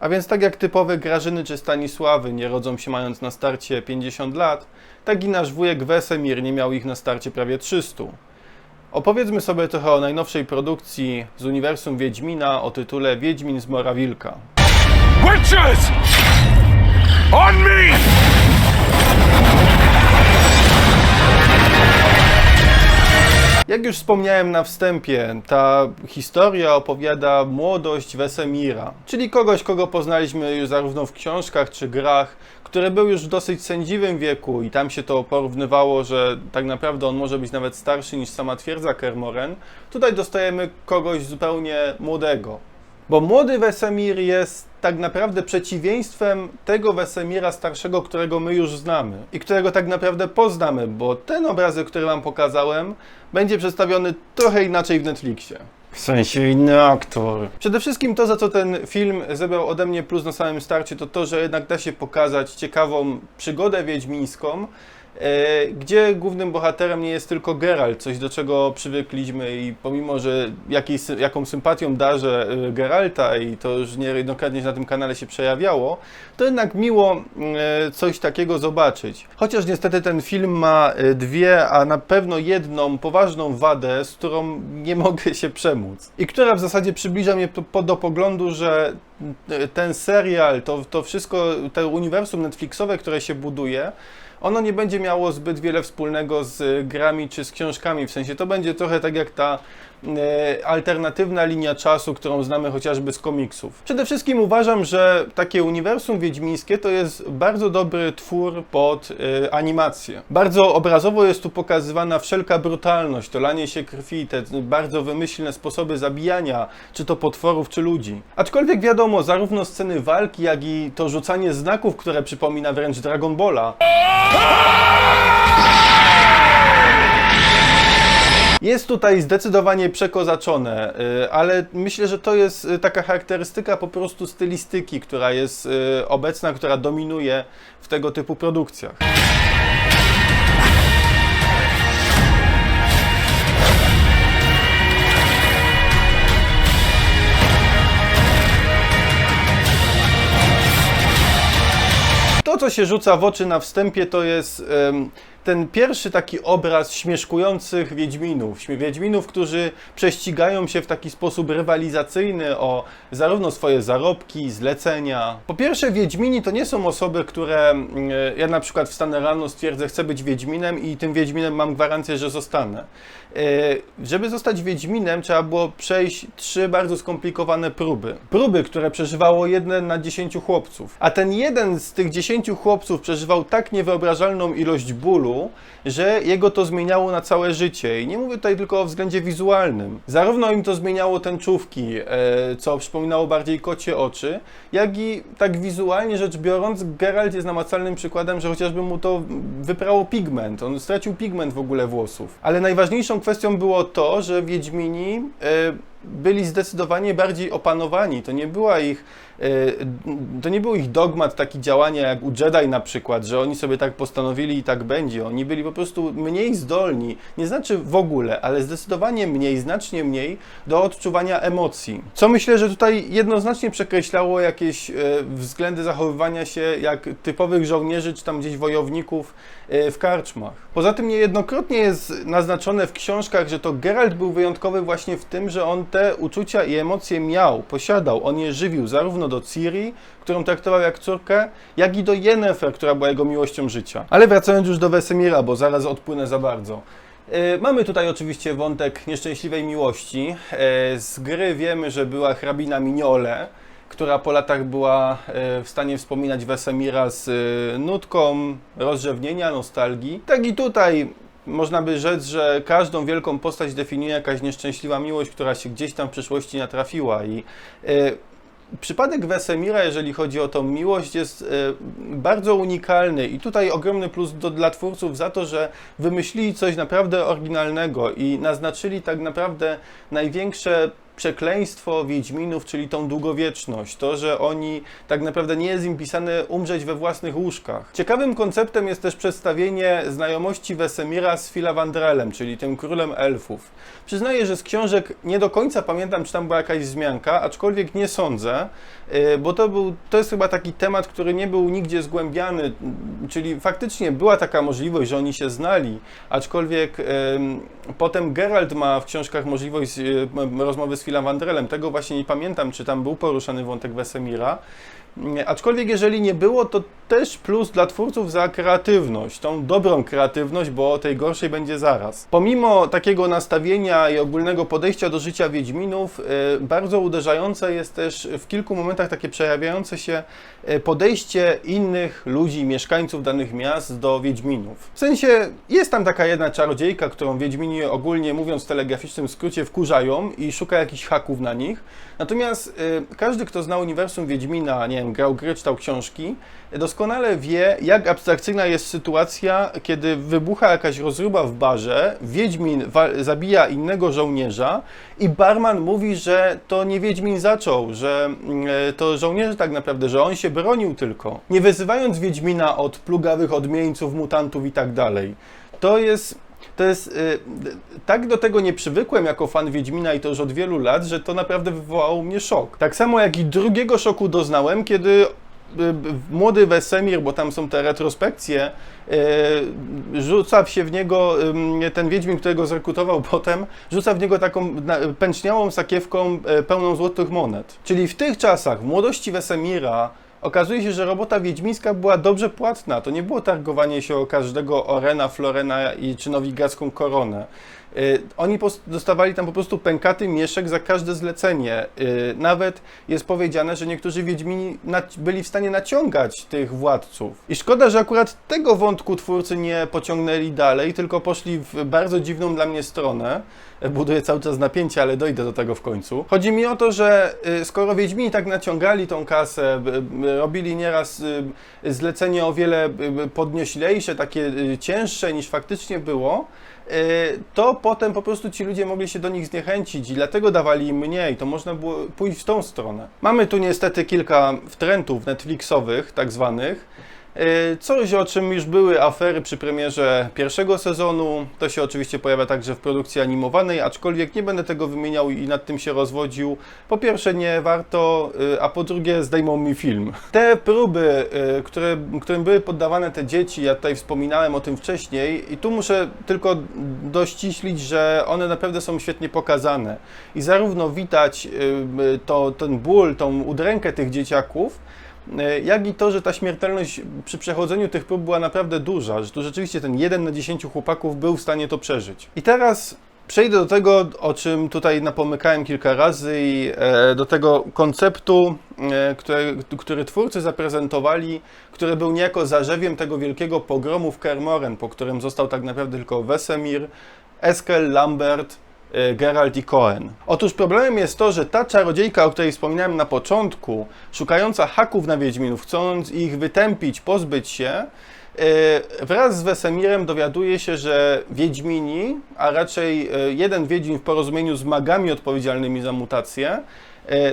A więc tak jak typowe Grażyny czy Stanisławy nie rodzą się mając na starcie 50 lat, tak i nasz wujek Wesemir nie miał ich na starcie prawie 300. Opowiedzmy sobie trochę o najnowszej produkcji z uniwersum Wiedźmina o tytule Wiedźmin z Morawilka. Witches! On me! Jak już wspomniałem na wstępie, ta historia opowiada młodość Wesemira, czyli kogoś, kogo poznaliśmy już zarówno w książkach czy grach, który był już w dosyć sędziwym wieku i tam się to porównywało, że tak naprawdę on może być nawet starszy niż sama twierdza Kermoren. Tutaj dostajemy kogoś zupełnie młodego. Bo młody Wesemir jest tak naprawdę przeciwieństwem tego Wesemira starszego, którego my już znamy i którego tak naprawdę poznamy, bo ten obrazek, który Wam pokazałem, będzie przedstawiony trochę inaczej w Netflixie. W sensie inny aktor. Przede wszystkim to, za co ten film zebrał ode mnie plus na samym starcie, to to, że jednak da się pokazać ciekawą przygodę wiedźmińską, gdzie głównym bohaterem nie jest tylko Geralt, coś do czego przywykliśmy i pomimo, że jakiej, jaką sympatią darzę e, Geralta i to już niejednokrotnie na tym kanale się przejawiało, to jednak miło e, coś takiego zobaczyć. Chociaż niestety ten film ma e, dwie, a na pewno jedną poważną wadę, z którą nie mogę się przemóc i która w zasadzie przybliża mnie do poglądu, że e, ten serial, to, to wszystko, to uniwersum Netflixowe, które się buduje, ono nie będzie miało zbyt wiele wspólnego z grami czy z książkami. W sensie to będzie trochę tak jak ta alternatywna linia czasu, którą znamy chociażby z komiksów. Przede wszystkim uważam, że takie uniwersum wiedźmińskie to jest bardzo dobry twór pod e, animację. Bardzo obrazowo jest tu pokazywana wszelka brutalność, to lanie się krwi, te bardzo wymyślne sposoby zabijania, czy to potworów, czy ludzi. Aczkolwiek wiadomo, zarówno sceny walki, jak i to rzucanie znaków, które przypomina wręcz Dragon Balla, Jest tutaj zdecydowanie przekozaczone, y, ale myślę, że to jest y, taka charakterystyka po prostu stylistyki, która jest y, obecna, która dominuje w tego typu produkcjach. To, co się rzuca w oczy na wstępie, to jest ten pierwszy taki obraz śmieszkujących Wiedźminów. Wiedźminów, którzy prześcigają się w taki sposób rywalizacyjny o zarówno swoje zarobki, zlecenia. Po pierwsze, Wiedźmini to nie są osoby, które mm, ja na przykład wstanę rano, stwierdzę, chcę być Wiedźminem i tym Wiedźminem mam gwarancję, że zostanę. E, Żeby zostać Wiedźminem, trzeba było przejść trzy bardzo skomplikowane próby. Próby, które przeżywało jeden na dziesięciu chłopców. A ten jeden z tych dziesięciu chłopców przeżywał tak niewyobrażalną ilość bólu, że jego to zmieniało na całe życie. I nie mówię tutaj tylko o względzie wizualnym. Zarówno im to zmieniało tęczówki, e, co przypominało bardziej kocie oczy, jak i tak wizualnie rzecz biorąc, Geralt jest namacalnym przykładem, że chociażby mu to wyprało pigment. On stracił pigment w ogóle włosów. Ale najważniejszą kwestią było to, że Wiedźmini e, byli zdecydowanie bardziej opanowani. To nie była ich, e, to nie był ich dogmat taki działania jak u Jedi na przykład, że oni sobie tak postanowili i tak będzie. Oni byli po prostu mniej zdolni, nie znaczy w ogóle, ale zdecydowanie mniej, znacznie mniej do odczuwania emocji. Co myślę, że tutaj jednoznacznie przekreślało jakieś e, względy zachowywania się jak typowych żołnierzy czy tam gdzieś wojowników e, w karczmach. Poza tym niejednokrotnie jest naznaczone w książkach, że to Geralt był wyjątkowy właśnie w tym, że on te uczucia i emocje miał, posiadał, on je żywił zarówno do Ciri, którą traktował jak córkę, jak i do Yennefer, która była jego miłością życia. Ale wracając już do Wesemira, bo zaraz odpłynę za bardzo. E, Mamy tutaj oczywiście wątek nieszczęśliwej miłości. E, Z gry wiemy, że była hrabina Mignole, która po latach była e, w stanie wspominać Wesemira z nutką rozrzewnienia, nostalgii. Tak i tutaj można by rzec, że każdą wielką postać definiuje jakaś nieszczęśliwa miłość, która się gdzieś tam w przyszłości natrafiła. I e, Przypadek Wesemira, jeżeli chodzi o tą miłość, jest e, bardzo unikalny. I tutaj ogromny plus do, dla twórców za to, że wymyślili coś naprawdę oryginalnego i naznaczyli tak naprawdę największe przekleństwo Wiedźminów, czyli tą długowieczność, to, że oni tak naprawdę nie jest im pisane umrzeć we własnych łóżkach. Ciekawym konceptem jest też przedstawienie znajomości Wesemira z Filavandrelem, czyli tym królem elfów. Przyznaję, że z książek nie do końca pamiętam, czy tam była jakaś wzmianka, aczkolwiek nie sądzę, y, bo to, był, to jest chyba taki temat, który nie był nigdzie zgłębiany, czyli faktycznie była taka możliwość, że oni się znali, aczkolwiek potem Geralt ma w książkach możliwość y, rozmowy z Filavandrelem, tego właśnie nie pamiętam, czy tam był poruszany wątek Wesemira, Aczkolwiek jeżeli nie było, to też plus dla twórców za kreatywność, tą dobrą kreatywność, bo tej gorszej będzie zaraz. Pomimo takiego nastawienia i ogólnego podejścia do życia Wiedźminów, e, bardzo uderzające jest też w kilku momentach takie przejawiające się e, podejście innych ludzi, mieszkańców danych miast do Wiedźminów. W sensie jest tam taka jedna czarodziejka, którą Wiedźmini ogólnie mówiąc w telegraficznym skrócie wkurzają i szuka jakichś haków na nich. Natomiast e, każdy, kto zna uniwersum Wiedźmina, nie wiem, grał gry, czytał książki, doskonale wie, jak abstrakcyjna jest sytuacja, kiedy wybucha jakaś rozruba w barze, Wiedźmin zabija innego żołnierza i barman mówi, że to nie Wiedźmin zaczął, że mm, e, to żołnierze tak naprawdę, że on się bronił tylko. Nie wyzywając Wiedźmina od plugawych odmieńców, mutantów i tak dalej. To jest to jest. y, tak do tego nie przywykłem jako fan Wiedźmina i to już od wielu lat, że to naprawdę wywołało mnie szok. Tak samo jak i drugiego szoku doznałem, kiedy y, młody Wesemir, bo tam są te retrospekcje, y, rzuca się w niego ten Wiedźmin, którego zrekrutował potem, rzuca w niego taką pęczniałą sakiewką pełną złotych monet. Czyli w tych czasach, w młodości Wesemira, Okazuje się, że robota wiedźmińska była dobrze płatna. To nie było targowanie się o każdego Orena, Florena i czy nowigradzką koronę. Y, Oni dostawali tam po prostu pękaty mieszek za każde zlecenie. Y, Nawet jest powiedziane, że niektórzy wiedźmini byli w stanie naciągać tych władców. I szkoda, że akurat tego wątku twórcy nie pociągnęli dalej, tylko poszli w bardzo dziwną dla mnie stronę. Buduję cały czas napięcie, ale dojdę do tego w końcu. Chodzi mi o to, że y, skoro Wiedźmini tak naciągali tą kasę, robili nieraz zlecenie o wiele podnieślejsze, takie cięższe niż faktycznie było, to potem po prostu ci ludzie mogli się do nich zniechęcić i dlatego dawali im mniej. To można było pójść w tą stronę. Mamy tu niestety kilka trendów Netflixowych, tak zwanych. Y, Coś, o czym już były afery przy premierze pierwszego sezonu, to się oczywiście pojawia także w produkcji animowanej, aczkolwiek nie będę tego wymieniał i nad tym się rozwodził. Po pierwsze nie warto, y, a po drugie zdejmą mi film. Te próby, y, które, którym były poddawane te dzieci, ja tutaj wspominałem o tym wcześniej i tu muszę tylko dościślić, że one naprawdę są świetnie pokazane. I zarówno widać to, ten ból, tą udrękę tych dzieciaków, jak i to, że ta śmiertelność przy przechodzeniu tych prób była naprawdę duża, że tu rzeczywiście ten jeden na 10 chłopaków był w stanie to przeżyć. I teraz przejdę do tego, o czym tutaj napomykałem kilka razy i e, do tego konceptu, e, które, który twórcy zaprezentowali, który był niejako zarzewiem tego wielkiego pogromu w Kermoren, po którym został tak naprawdę tylko Wesemir, Eskel, Lambert, e, Geralt i Cohen. Otóż problemem jest to, że ta czarodziejka, o której wspominałem na początku, szukająca haków na Wiedźminów, chcąc ich wytępić, pozbyć się, e, wraz z Wesemirem dowiaduje się, że Wiedźmini, a raczej e, jeden Wiedźmin w porozumieniu z magami odpowiedzialnymi za mutację,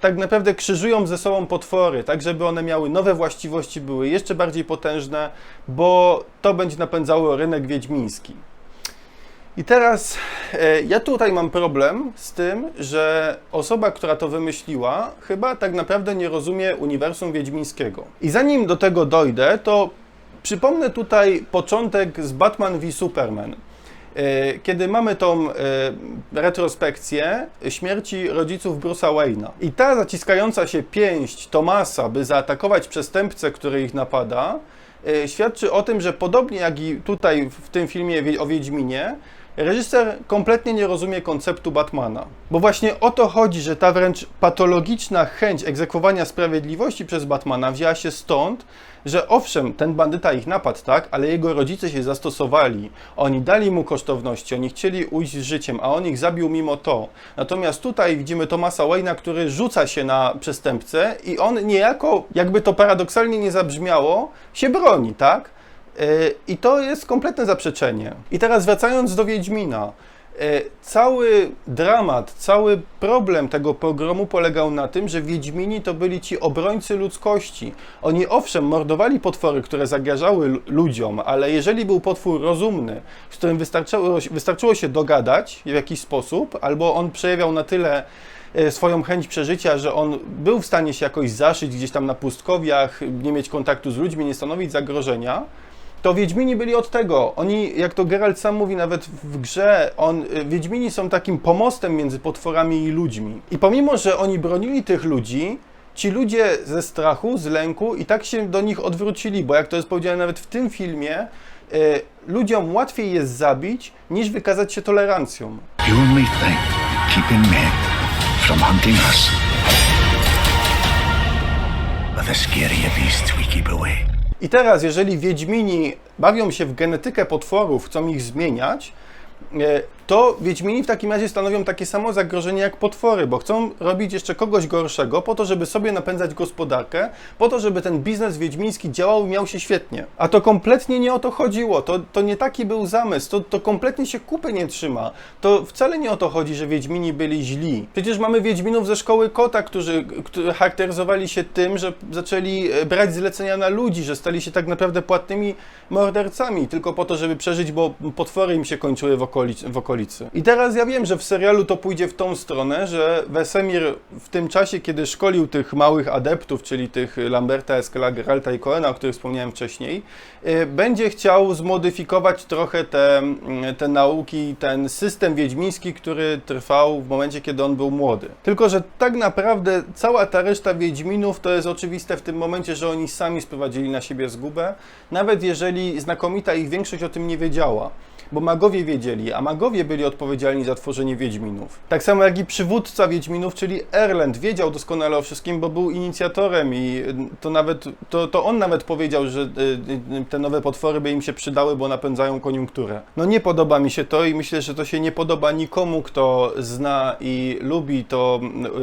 tak naprawdę krzyżują ze sobą potwory, tak żeby one miały nowe właściwości, były jeszcze bardziej potężne, bo to będzie napędzało rynek wiedźmiński. I teraz e, ja tutaj mam problem z tym, że osoba, która to wymyśliła, chyba tak naprawdę nie rozumie uniwersum wiedźmińskiego. I zanim do tego dojdę, to przypomnę tutaj początek z Batman v Superman. E, Kiedy mamy tą e, retrospekcję śmierci rodziców Bruce'a Wayne'a. I ta zaciskająca się pięść Tomasa, by zaatakować przestępcę, który ich napada, świadczy o tym, że podobnie jak i tutaj w tym filmie o Wiedźminie, reżyser kompletnie nie rozumie konceptu Batmana. Bo właśnie o to chodzi, że ta wręcz patologiczna chęć egzekwowania sprawiedliwości przez Batmana wzięła się stąd, że owszem, ten bandyta ich napadł, tak, ale jego rodzice się zastosowali. Oni dali mu kosztowności, oni chcieli ujść z życiem, a on ich zabił mimo to. Natomiast tutaj widzimy Tomasa Wayne'a, który rzuca się na przestępcę i on niejako, jakby to paradoksalnie nie zabrzmiało, się broni, tak? I to jest kompletne zaprzeczenie. I teraz wracając do Wiedźmina. E, Cały dramat, cały problem tego pogromu polegał na tym, że Wiedźmini to byli ci obrońcy ludzkości. Oni owszem mordowali potwory, które zagrażały lu- ludziom, ale jeżeli był potwór rozumny, z którym wystarczyło, wystarczyło się dogadać w jakiś sposób, albo on przejawiał na tyle e, swoją chęć przeżycia, że on był w stanie się jakoś zaszyć gdzieś tam na pustkowiach, nie mieć kontaktu z ludźmi, nie stanowić zagrożenia, to Wiedźmini byli od tego. Oni, jak to Geralt sam mówi nawet w grze, on, y, Wiedźmini są takim pomostem między potworami i ludźmi. I pomimo, że oni bronili tych ludzi, ci ludzie ze strachu, z lęku i tak się do nich odwrócili, bo jak to jest powiedziane nawet w tym filmie, y, ludziom łatwiej jest zabić, niż wykazać się tolerancją. The scarier beasts we keep away. I teraz, jeżeli Wiedźmini bawią się w genetykę potworów, chcą ich zmieniać, e, to Wiedźmini w takim razie stanowią takie samo zagrożenie jak potwory, bo chcą robić jeszcze kogoś gorszego po to, żeby sobie napędzać gospodarkę, po to, żeby ten biznes wiedźmiński działał i miał się świetnie. A to kompletnie nie o to chodziło, to, to nie taki był zamysł, to, to kompletnie się kupy nie trzyma. To wcale nie o to chodzi, że Wiedźmini byli źli. Przecież mamy Wiedźminów ze szkoły kota, którzy, którzy charakteryzowali się tym, że zaczęli e, brać zlecenia na ludzi, że stali się tak naprawdę płatnymi mordercami, tylko po to, żeby przeżyć, bo potwory im się kończyły w, w okolicy. I teraz ja wiem, że w serialu to pójdzie w tą stronę, że Wesemir w tym czasie, kiedy szkolił tych małych adeptów, czyli tych Lamberta, Eskela, Geralta i Coena, o których wspomniałem wcześniej, e, będzie chciał zmodyfikować trochę te, mm, te nauki, ten system wiedźmiński, który trwał w momencie, kiedy on był młody. Tylko, że tak naprawdę cała ta reszta Wiedźminów to jest oczywiste w tym momencie, że oni sami sprowadzili na siebie zgubę, nawet jeżeli znakomita ich większość o tym nie wiedziała bo magowie wiedzieli, a magowie byli odpowiedzialni za tworzenie Wiedźminów. Tak samo jak i przywódca Wiedźminów, czyli Erlend, wiedział doskonale o wszystkim, bo był inicjatorem i to nawet, to, to on nawet powiedział, że y, y, te nowe potwory by im się przydały, bo napędzają koniunkturę. No nie podoba mi się to i myślę, że to się nie podoba nikomu, kto zna i lubi to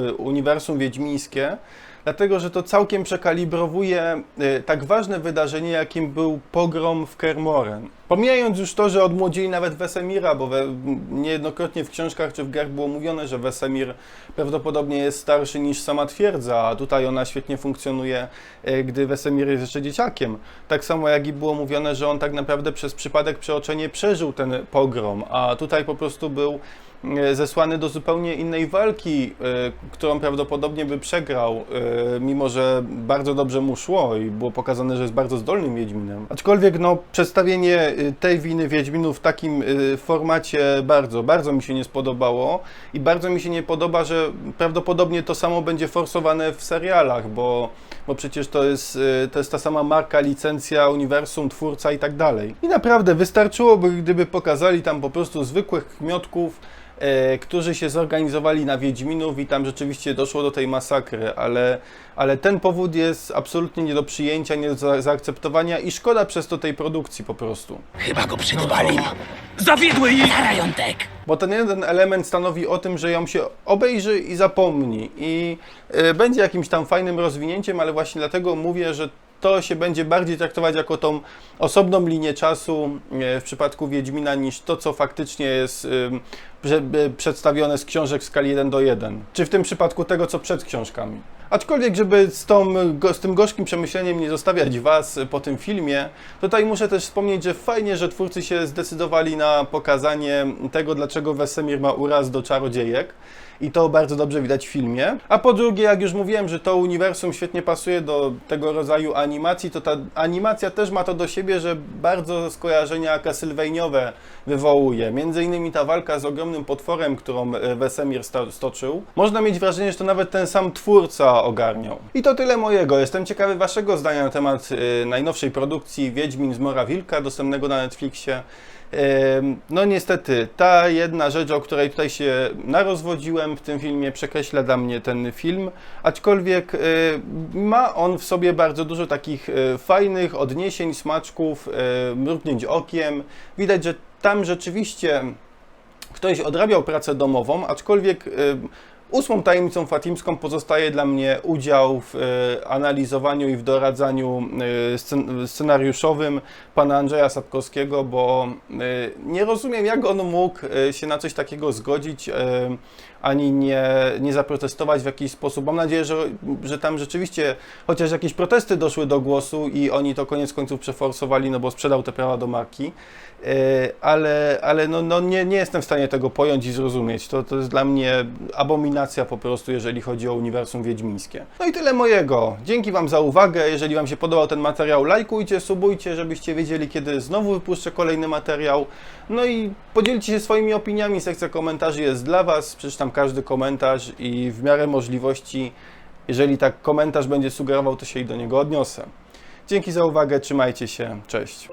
y, uniwersum wiedźmińskie, dlatego że to całkiem przekalibrowuje y, tak ważne wydarzenie, jakim był pogrom w Kermoren. Pomijając już to, że odmłodzili nawet Wesemira, bo we, niejednokrotnie w książkach czy w grach było mówione, że Wesemir prawdopodobnie jest starszy niż sama twierdza, a tutaj ona świetnie funkcjonuje, y, gdy Wesemir jest jeszcze dzieciakiem. Tak samo jak i było mówione, że on tak naprawdę przez przypadek przeoczenie przeżył ten pogrom, a tutaj po prostu był e, zesłany do zupełnie innej walki, e, którą prawdopodobnie by przegrał, e, mimo że bardzo dobrze mu szło i było pokazane, że jest bardzo zdolnym Wiedźminem. Aczkolwiek no, przedstawienie e, tej winy Wiedźminów w takim e, formacie bardzo, bardzo mi się nie spodobało i bardzo mi się nie podoba, że prawdopodobnie to samo będzie forsowane w serialach, bo, bo przecież to jest, e, to jest ta sama marka, licencja, uniwersum, twórca i tak dalej. I naprawdę wystarczyłoby, gdyby pokazali tam po prostu zwykłych kmiotków, e, którzy się zorganizowali na Wiedźminów i tam rzeczywiście doszło do tej masakry, ale, ale ten powód jest absolutnie nie do przyjęcia, nie do za- zaakceptowania i szkoda przez to tej produkcji po prostu. Chyba go przydbali. Zawiedły i... Zajątek! Bo ten jeden element stanowi o tym, że ją się obejrzy i zapomni. I e, będzie jakimś tam fajnym rozwinięciem, ale właśnie dlatego mówię, że to się będzie bardziej traktować jako tą osobną linię czasu e, w przypadku Wiedźmina niż to, co faktycznie jest e, przedstawione z książek w skali 1 do 1. Czy w tym przypadku tego, co przed książkami. Aczkolwiek, żeby z, tą, z tym gorzkim przemyśleniem nie zostawiać Was po tym filmie, tutaj muszę też wspomnieć, że fajnie, że twórcy się zdecydowali na pokazanie tego, dlaczego Wesemir ma uraz do czarodziejek. I to bardzo dobrze widać w filmie. A po drugie, jak już mówiłem, że to uniwersum świetnie pasuje do tego rodzaju animacji, to ta animacja też ma to do siebie, że bardzo skojarzenia Castlevaniaowe wywołuje. Między innymi ta walka z ogromnym potworem, którą e, Wesemir sto- stoczył. Można mieć wrażenie, że to nawet ten sam twórca ogarniał. I to tyle mojego. Jestem ciekawy Waszego zdania na temat e, najnowszej produkcji Wiedźmin z Mora Wilka, dostępnego na Netflixie. Em, No niestety, ta jedna rzecz, o której tutaj się narozwodziłem w tym filmie, przekreśla dla mnie ten film, aczkolwiek e, ma on w sobie bardzo dużo takich e, fajnych odniesień, smaczków, e, mrugnięć okiem. Widać, że tam rzeczywiście ktoś odrabiał pracę domową, aczkolwiek Ósmą tajemnicą fatimską pozostaje dla mnie udział w e, analizowaniu i w doradzaniu e, scen- scenariuszowym pana Andrzeja Sapkowskiego, bo e, nie rozumiem, jak on mógł się na coś takiego zgodzić, ani nie, nie zaprotestować w jakiś sposób. Mam nadzieję, że, że tam rzeczywiście chociaż jakieś protesty doszły do głosu i oni to koniec końców przeforsowali, no bo sprzedał te prawa do marki. Ale ale no, no nie, nie jestem w stanie tego pojąć i zrozumieć. To, to jest dla mnie abominacja po prostu, jeżeli chodzi o uniwersum wiedźmińskie. No i tyle mojego. Dzięki Wam za uwagę. Jeżeli Wam się podobał ten materiał, lajkujcie, subujcie, żebyście wiedzieli, kiedy znowu wypuszczę kolejny materiał. No i podzielcie się swoimi opiniami. Sekcja komentarzy jest dla Was. Przeczytam każdy komentarz i w miarę możliwości, jeżeli tak komentarz będzie sugerował, to się i do niego odniosę. Dzięki za uwagę, trzymajcie się, cześć.